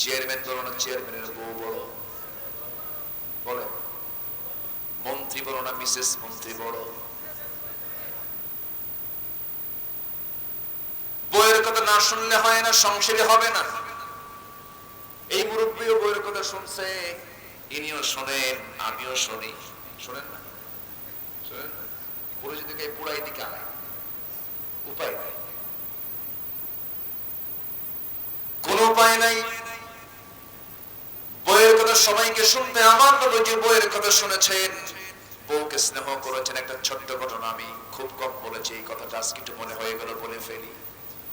Chairman বলো চেয়ারম্যানের বউ বড় বলে মন্ত্রী বলো না, মিসেস মন্ত্রী বড় বইয়ের কথা না শুনলে হয় না, সংসারে হবে না। এই মুরব্বীও বইয়ের কথা শুনছে, ইনিও শোনেন, আমিও শুনি। শোনেন না? শোনেন না? পুরো যদি পুরাই দিকে আয় উপায় নাই। কোন উপায় নাই। সবাইকে শুনতে আমার নবী যে বইয়ের কথা শুনেছেন। বউকে স্নেহ করেছেন, একটা ছোট্ট ঘটনা আমি খুব কম বলেছি, এই কথাটা আজকে একটু মনে হয়ে গেল বলে ফেলি।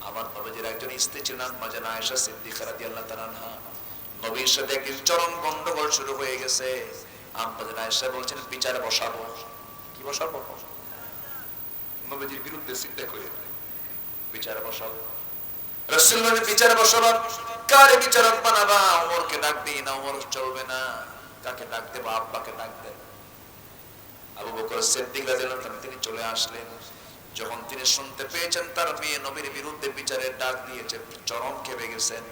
আমার নবীজির একজন স্ত্রী ছিলেন, মাজানা আয়েশা সিদ্দিকা রাদিয়াল্লাহু তাআলা নবীর সাথে একদিন চরম গন্ডগোল শুরু হয়ে গেছে। আম্মাজান আয়েশা বলছেন, বিচার বসাবো। কি বসাবো? নবীজির বিরুদ্ধে চিন্তা করে বিচার বসাবো। রসুল মানে বিচার বসাবেন কারে বিচারক বানাবা ওমরকে ডাক দিই না ওমর চলবে না কাকে ডাক দেবো আব্বাকে ডাক দেন আবু বকর সিদ্দিক রাদিয়াল্লাহু তিনি চলে আসলেন। যখন তিনি শুনতে পেয়েছেন তার মেয়ে নবীর বিরুদ্ধে বিচারের ডাক দিয়েছে, চরম খেপে গেছেন।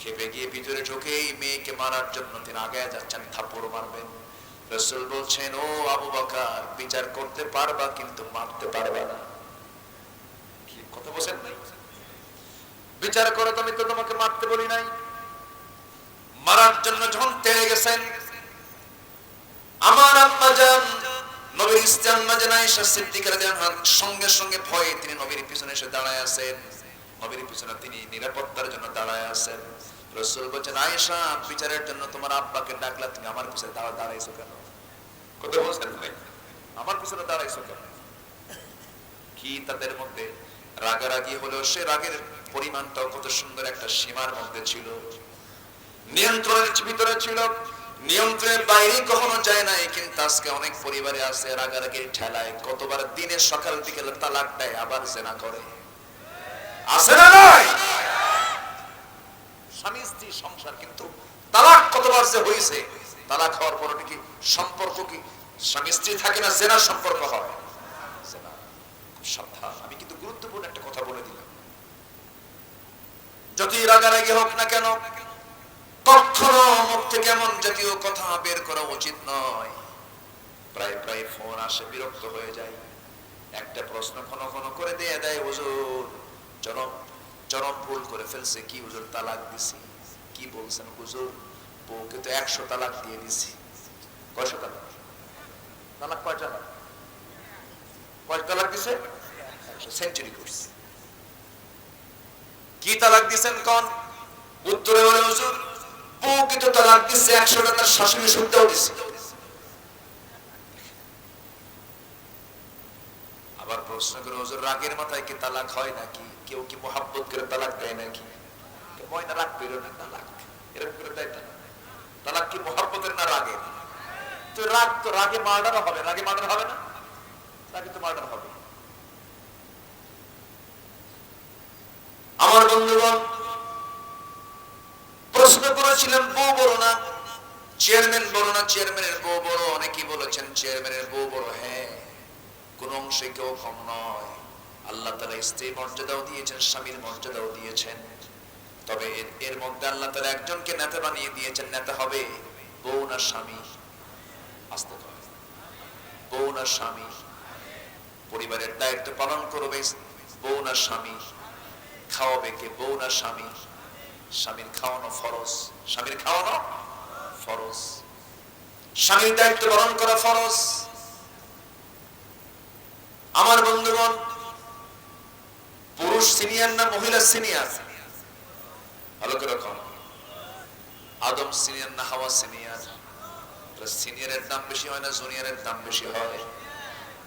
খেপে গিয়ে ভিতরে ঢুকেই মেয়েকে মারার জন্য তিনি আগে যাচ্ছেন, থাপ্পড় মারবেন। রসুল বলছেন, ও আবু বকর, বিচার করতে পারবা কিন্তু মারতে পারবা না। কথা বলছেন? নাই বিচার করো তো আমি তো তোমাকে মারতে বলি নাই। মারার জন্য যখন তেড়ে গেছেন আমার আম্মা যান, নবীর ইসলাম মাজানা এসে সিদ্দিক রাদিয়াল্লাহু সঙ্গে সঙ্গে ভয়ে তিনি নবীর পিছনে এসে দাঁড়ায় আছেন। নবীর পিছনে তিনি নিরাপত্তার জন্য দাঁড়ায় আছেন। রাসূল বলেন আয়েশা, বিচারের জন্য তোমার আব্বাকে ডাকলা তুমি আমার পিছনে দাঁড়া, দাঁড়াইছো কেন? কথা বলছেন ভাই? আমার পিছনে দাঁড়াইছো কেন? কি তাদের মধ্যে রাগারাগি হলেও সে রাগের পরিমাণটাও কত সুন্দর একটা সীমার মধ্যে ছিল। নিয়ন্ত্রণের ভিতরে ছিল। নিয়ন্ত্রণের বাইরে কখনো যায় নাই, কিন্তু আজকে অনেক পরিবারে আছে রাগারাগির ঠেলায়, কতবার দিনের সকাল বিকেলে তালাক দেয়, আবার জেনা করে। আছে না নাই? স্বামী স্ত্রী সংসার, কিন্তু তালাক কতবার যে হয়েছে তালাক হওয়ার পর কি সম্পর্ক কি? স্বামী স্ত্রী থাকে না, জেনার সম্পর্ক হয়। সাবধান। আমি কিন্তু গুরুত্বপূর্ণ একটা কথা বলে দিলাম। যতই রাগারাগি হোক না কেন কখনো মুখ থেকে এমন জাতীয় কথা বের করা উচিত নয়। প্রায় প্রায় ফোন আসে, বিরক্ত হয়ে যায়। একটা প্রশ্ন ঘন ঘন করে দিয়ে দেয়, হুজুর, চরম চরম ভুল করে ফেলছে। কি হুজুর তালাক দিছি? কি বলছেন হুজুর? বউকে তো একশো তালাক দিয়ে দিছি। কয়শো তালাক? তালাক কয় তালাক? কয় তালাক দিছে? সেঞ্চুরি করছে। কি তালাক দিছেন কোন? উত্তরে বলে, হুজুর বউকে তো তালাক দিচ্ছে একশো টাকার শাশুড়ি শুনতেও দিচ্ছে আবার প্রশ্ন করে, হুজুর, রাগের মাথায় কি তালাক হয় নাকি? কেউ কি মোহাব্বত করে তালাক দেয় নাকি? ময়না রাগ পেল না, তালাক। এরকম করে দেয় না তালাক কি মোহাব্বতের না রাগের? তো রাগ তো রাগে মার্ডার হবে, রাগে মার্ডার হবে না? রাগে তো মার্ডার হবে। আমার বন্ধুগণ করেছিলেন বউ বড় না। চেয়ারম্যান বড় না, চেয়ারম্যানের বউ বড় অনেকেই বলেছেন, চেয়ারম্যানের বউ বড় হ্যাঁ কোন অংশে কেউ কম নয়। আল্লাহ তালা স্ত্রী মর্যাদাও দিয়েছেন, স্বামীর মর্যাদাও দিয়েছেন। তবে এর- মধ্যে আল্লাহ তালা একজনকে নেতা বানিয়ে দিয়েছেন, নেতা হবে বউ না স্বামী। আসতে বউ না স্বামী। পরিবারের দায়িত্ব পালন করবে বউ না স্বামী। খাওয়াবে কে? বউ না স্বামী। স্বামীর খাওয়ানো ফরজ। স্বামীর খাওয়ানো ফরজ। স্বামীর দায়িত্ব পালন করা ফরজ। আমার বন্ধুগণ, পুরুষ সিনিয়র না মহিলা সিনিয়র? ভালো করে কম আদম সিনিয়র না হাওয়া সিনিয়র? সিনিয়রের দাম বেশি হয় না জুনিয়রের দাম বেশি হয়?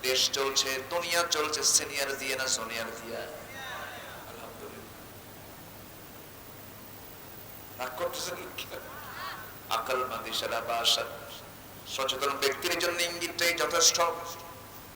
দেশ চলছে, দুনিয়া চলছে, সিনিয়র দিয়ে না জুনিয়র দিয়ে? রাগ আকাল মাদিসারা বা সচেতন ব্যক্তির জন্য ইঙ্গিতটাই যথেষ্ট।